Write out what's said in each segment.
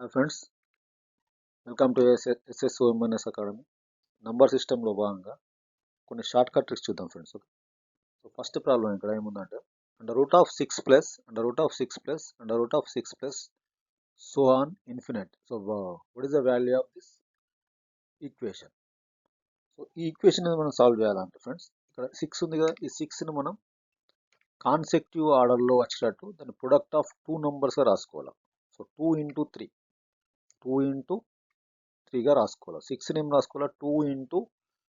Hi friends welcome to SSO MNS academy number సిస్టంలో భాగంగా కొన్ని షార్ట్ కట్ ట్రిక్స్ చూద్దాం friends okay so first problem ఇక్కడ ఏముందంటే under root of six plus under root of six plus under root of six plus so on infinite so what is the value of this equation so ఈ equation మనం solve చేయాలంటే friends ఇక్కడ six ఉంది కదా ఈ సిక్స్ని మనం consecutive ఆర్డర్లో వచ్చేటట్టు దాని ప్రొడక్ట్ ఆఫ్ టూ నంబర్స్గా రాసుకోవాలి. So two into three two into త్రీగా రాసుకోవాలి. సిక్స్ని ఏం రాసుకోవాలి? టూ ఇంటూ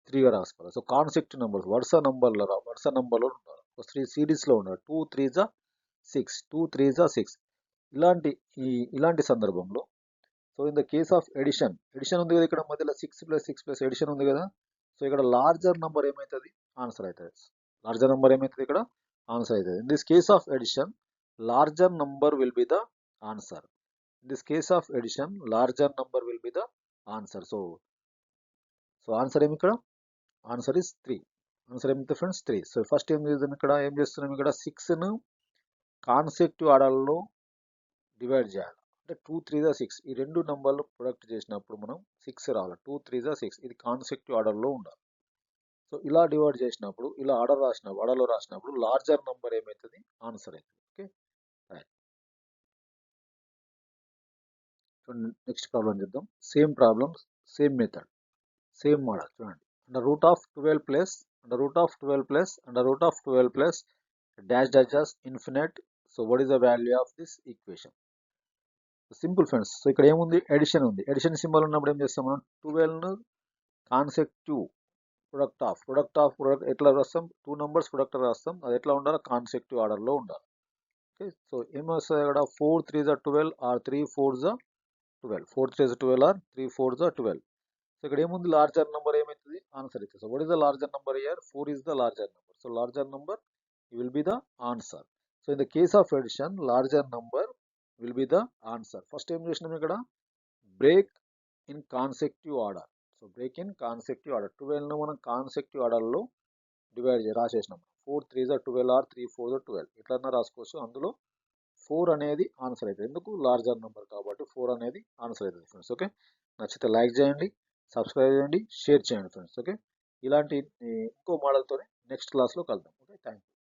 త్రీగా రాసుకోవాలి. సో కాన్సెప్ట్ నెంబర్స్ వరుస నెంబర్లో వరుస నెంబర్లో ఉండాలి. త్రీ సిరీస్లో ఉండాలి. టూ త్రీ జా సిక్స్ టూ త్రీ జా సిక్స్ ఇలాంటి ఈ ఇలాంటి సందర్భంలో so in the case of addition addition ఉంది కదా ఇక్కడ మధ్యలో six plus six plus addition ఉంది కదా? సో ఇక్కడ లార్జర్ నెంబర్ ఏమవుతుంది ఆన్సర్ అవుతుంది లార్జర్ నెంబర్ ఏమవుతుంది ఇక్కడ? ఆన్సర్ అవుతుంది in this case of addition larger number will be the answer in this case of addition larger number will be the answer so so answer ఏమి ఇక్కడ? Answer is three answer ఏమిటి friends three so first ఏం చేద్దాం ఇక్కడ? ఏం చేస్తున్నాం ఇక్కడ? సిక్స్ను కాన్సెప్టివ్ ఆర్డర్లో డివైడ్ చేయాలి. అంటే టూ త్రీ దా సిక్స్ ఈ రెండు నెంబర్లు ప్రొడక్ట్ చేసినప్పుడు మనం సిక్స్ రావాలి. టూ త్రీ దా సిక్స్ ఇది కాన్సెప్టివ్ ఆర్డర్లో ఉండాలి. సో ఇలా డివైడ్ చేసినప్పుడు ఇలా ఆర్డర్ రాసినప్పుడు ఆర్డర్లో రాసినప్పుడు లార్జర్ నెంబర్ ఏమవుతుంది? ఆన్సర్ అవుతుంది. నెక్స్ట్ ప్రాబ్లం చేద్దాం. Same problem same method same model చూడండి. Under root of twelve plus under root of twelve plus under root of twelve plus dash dash infinite so what is the value of this equation simple friends so ఇక్కడ ఏముంది? Edition ఉంది. Edition symbol ఉన్నప్పుడు ఏం చేస్తాం మనం? ట్వెల్వ్ను consecutive product of product of product ఎట్లా రాస్తాం? Two numbers product రాస్తాం. అది ఎట్లా ఉండాలి? కాన్సెక్టివ్ ఆర్డర్లో ఉండాలి. ఓకే సో ఏమొస్తుంది ఇక్కడ four three the twelve or three four the twelve four three twelve or three four జా ట్వెల్వ్ సో ఇక్కడ ఏముంది? లార్జర్ నెంబర్ ఏమవుతుంది ఆన్సర్ అవుతుంది so what is the larger number here four is the larger number so larger number will be the answer so in the case of addition larger number will be the answer first ఏం చేసినాం ఇక్కడ? Break in consecutive order so break in consecutive order ట్వెల్వ్ను మనం consecutive ఆర్డర్లో divide చేసి రాసేసినాం. Four three జా twelve or three four జా twelve ఎట్లన్నా రాసుకోవచ్చు? అందులో ఫోర్ అనేది ఆన్సర్ అవుతుంది. ఎందుకు? లార్జర్ నెంబర్ కాబట్టి ఫోర్ అనేది ఆన్సర్ అవుతుంది ఫ్రెండ్స్. ఓకే? నచ్చితే లైక్ చేయండి సబ్స్క్రైబ్ చేయండి షేర్ చేయండి ఫ్రెండ్స్. ఓకే? ఇలాంటి ఇంకో మోడల్తో నెక్స్ట్ క్లాస్లో కలుద్దాం. ఓకే? Thank you